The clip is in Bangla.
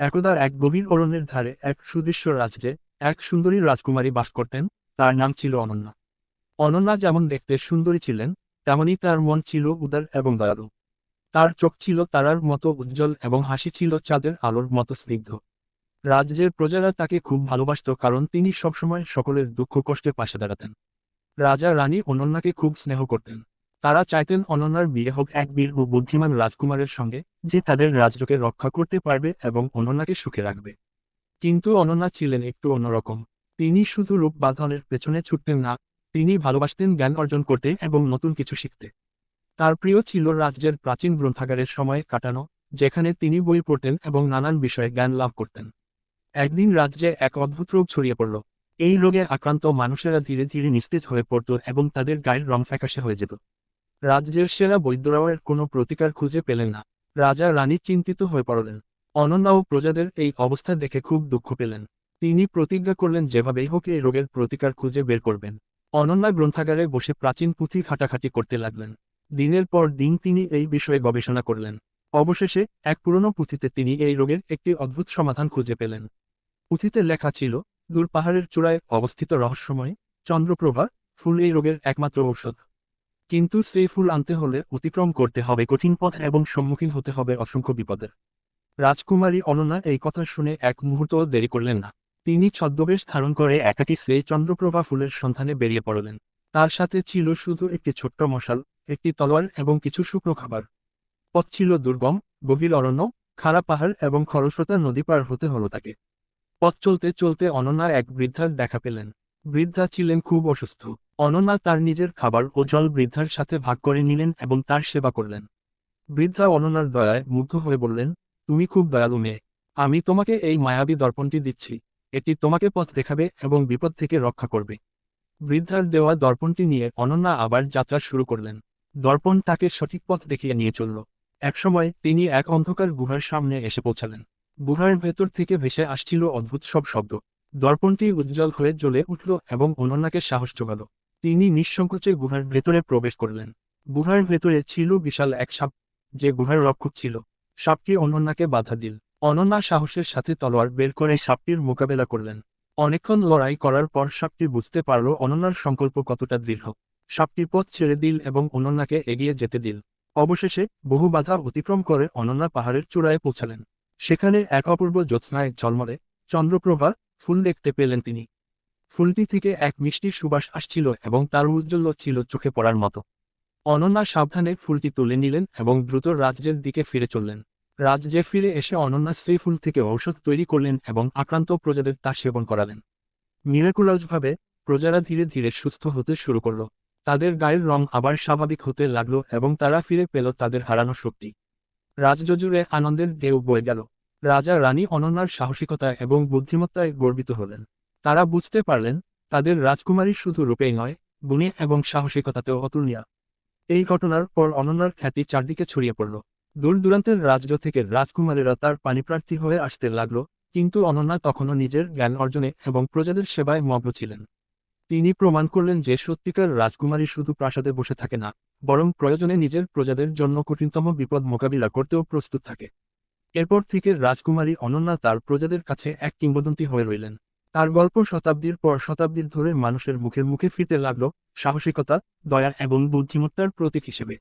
একদা এক গভীর অরণ্যের ধারে এক সুদৃশ্য রাজ্যে এক সুন্দরী রাজকুমারী বাস করতেন, তার নাম ছিল অনন্যা। অনন্যা যেমন দেখতে সুন্দরী ছিলেন, তেমনি তার মন ছিল উদার এবং দয়ালু। তার চোখ ছিল তারার মতো উজ্জ্বল এবং হাসি ছিল চাঁদের আলোর মতো স্নিগ্ধ। রাজ্যের প্রজারা তাকে খুব ভালোবাসত কারণ তিনি সবসময় সকলের দুঃখ কষ্টে পাশে দাঁড়াতেন। রাজা রানী অনন্যাকে খুব স্নেহ করতেন। তারা চাইতেন অনন্যার বিয়ে হোক এক বীর ও বুদ্ধিমান রাজকুমারের সঙ্গে যে তাদের রাজ্যকে রক্ষা করতে পারবে এবং অনন্যাকে সুখে রাখবে। কিন্তু অনন্যা ছিলেন একটু অন্যরকম। তিনি শুধু রূপ বাঁধনের পেছনে ছুটতেন না, তিনি ভালোবাসতেন জ্ঞান অর্জন করতে এবং নতুন কিছু শিখতে। তার প্রিয় ছিল রাজ্যের প্রাচীন গ্রন্থাগারের সময় কাটানো, যেখানে তিনি বই পড়তেন এবং নানান বিষয়ে জ্ঞান লাভ করতেন। একদিন রাজ্যে এক অদ্ভুত রোগ ছড়িয়ে পড়ল। এই রোগে আক্রান্ত মানুষেরা ধীরে ধীরে নিস্তেজ হয়ে পড়ত এবং তাদের গায়ের রং ফ্যাকাশে হয়ে যেত। রাজ্যের সেরা বৈদ্যরাও এর কোনো প্রতিকার খুঁজে পেলেন না। রাজা রানী চিন্তিত হয়ে পড়লেন। অনন্যা ও প্রজাদের এই অবস্থা দেখে খুব দুঃখ পেলেন। তিনি প্রতিজ্ঞা করলেন যেভাবেই হোক এই রোগের প্রতিকার খুঁজে বের করবেন। অনন্যা গ্রন্থাগারে বসে প্রাচীন পুঁথি খাটাখাটি করতে লাগলেন। দিনের পর দিন তিনি এই বিষয়ে গবেষণা করলেন। অবশেষে এক পুরনো পুঁথিতে তিনি এই রোগের একটি অদ্ভুত সমাধান খুঁজে পেলেন। পুঁথিতে লেখা ছিল, দূর পাহাড়ের চূড়ায় অবস্থিত রহস্যময় চন্দ্রপ্রভা, ফুল এই রোগের একমাত্র ঔষধ। কিন্তু সেই ফুল আনতে হলে অতিক্রম করতে হবে কঠিন পথ এবং সম্মুখীন হতে হবে অসংখ্য বিপদের। রাজকুমারী অননা এই কথা শুনে এক মুহূর্ত দেরি করলেন না। তিনি ছদ্মবেশ ধারণ করে একাটি সেই চন্দ্রপ্রভা ফুলের সন্ধানে বেরিয়ে পড়লেন। তার সাথে ছিল শুধু একটি ছোট্ট মশাল, একটি তলোয়ার এবং কিছু শুকনো খাবার। পথ ছিল দুর্গম, গভীর অরণ্য, খাড়া পাহাড় এবং খরস্রোতা নদী পার হতে হলো তাকে। পথ চলতে চলতে অনন্যা এক বৃদ্ধার দেখা পেলেন। বৃদ্ধা ছিলেন খুব অসুস্থ। অনন্যা তার নিজের খাবার ও জল বৃদ্ধার সাথে ভাগ করে নিলেন এবং তার সেবা করলেন। বৃদ্ধা অনন্যার দয়ায় মুগ্ধ হয়ে বললেন, তুমি খুব দয়ালু মেয়ে। আমি তোমাকে এই মায়াবী দর্পণটি দিচ্ছি। এটি তোমাকে পথ দেখাবে এবং বিপদ থেকে রক্ষা করবে। বৃদ্ধার দেওয়া দর্পণটি নিয়ে অনন্যা আবার যাত্রা শুরু করলেন। দর্পণ তাকে সঠিক পথ দেখিয়ে নিয়ে চলল। একসময় তিনি এক অন্ধকার গুহার সামনে এসে পৌঁছালেন। গুহার ভেতর থেকে ভেসে আসছিল অদ্ভুত সব শব্দ। দর্পণটি উজ্জ্বল হয়ে জ্বলে উঠল এবং অনন্যাকে সাহস জোগাল তিনি নিঃসংকোচে গুহার ভেতরে প্রবেশ করলেন। গুহার ভেতরে ছিল বিশাল এক সাপ, যে গুহার রক্ষক ছিল। সাপটি অনন্যাকে বাধা দিল। অনন্যা সাহসের সাথে তলোয়ার বের করে সাপটির মোকাবেলা করলেন। অনেকক্ষণ লড়াই করার পর সাপটি বুঝতে পারল অনন্যার সংকল্প কতটা দৃঢ়। সাপটি পথ ছেড়ে দিল এবং অনন্যাকে এগিয়ে যেতে দিল। অবশেষে বহু বাধা অতিক্রম করে অনন্যা পাহাড়ের চূড়ায় পৌঁছালেন। সেখানে এক অপূর্ব জ্যোৎস্নায় ঝলমলে চন্দ্রপ্রভা ফুল দেখতে পেলেন তিনি। ফুলটি থেকে এক মিষ্টি সুবাস আসছিল এবং তার উজ্জ্বল্য ছিল চোখে পড়ার মতো। অনন্যা সাবধানে ফুলটি তুলে নিলেন এবং দ্রুত রাজ্যের দিকে ফিরে চললেন। রাজ্যে ফিরে এসে অনন্যা সেই ফুল থেকে ঔষধ তৈরি করলেন এবং আক্রান্ত প্রজাদের তা সেবন করালেন। মিরাকুলাসভাবে প্রজারা ধীরে ধীরে সুস্থ হতে শুরু করল। তাদের গায়ের রং আবার স্বাভাবিক হতে লাগল এবং তারা ফিরে পেল তাদের হারানো শক্তি। রাজজুড়ে আনন্দের ঢেউ বয়ে গেল। রাজা রানী অনন্যার সাহসিকতা এবং বুদ্ধিমত্তায় গর্বিত হলেন। তারা বুঝতে পারলেন, তাদের রাজকুমারী শুধু রূপেই নয়, গুণে এবং সাহসিকতাতেও অতুলনীয়। এই ঘটনার পর অনন্যার খ্যাতি চারদিকে ছড়িয়ে পড়ল। দূর দূরান্তের রাজ্য থেকে রাজকুমারীরা তার পানিপ্রার্থী হয়ে আসতে লাগল, কিন্তু অনন্যা তখনও নিজের জ্ঞান অর্জনে এবং প্রজাদের সেবায় মগ্ন ছিলেন। তিনি প্রমাণ করলেন যে সত্যিকার রাজকুমারী শুধু প্রাসাদে বসে থাকে না, বরং প্রয়োজনে নিজের প্রজাদের জন্য কঠিনতম বিপদ মোকাবিলা করতেও প্রস্তুত থাকে। এরপর থেকে রাজকুমারী অনন্যা তার প্রজাদের কাছে এক কিংবদন্তি হয়ে রইলেন। তার গল্প শতাব্দীর পর শতাব্দীর ধরে মানুষের মুখে মুখে ফিরতে লাগল সাহসিকতা, দয়া এবং বুদ্ধিমত্তার প্রতীক হিসেবে।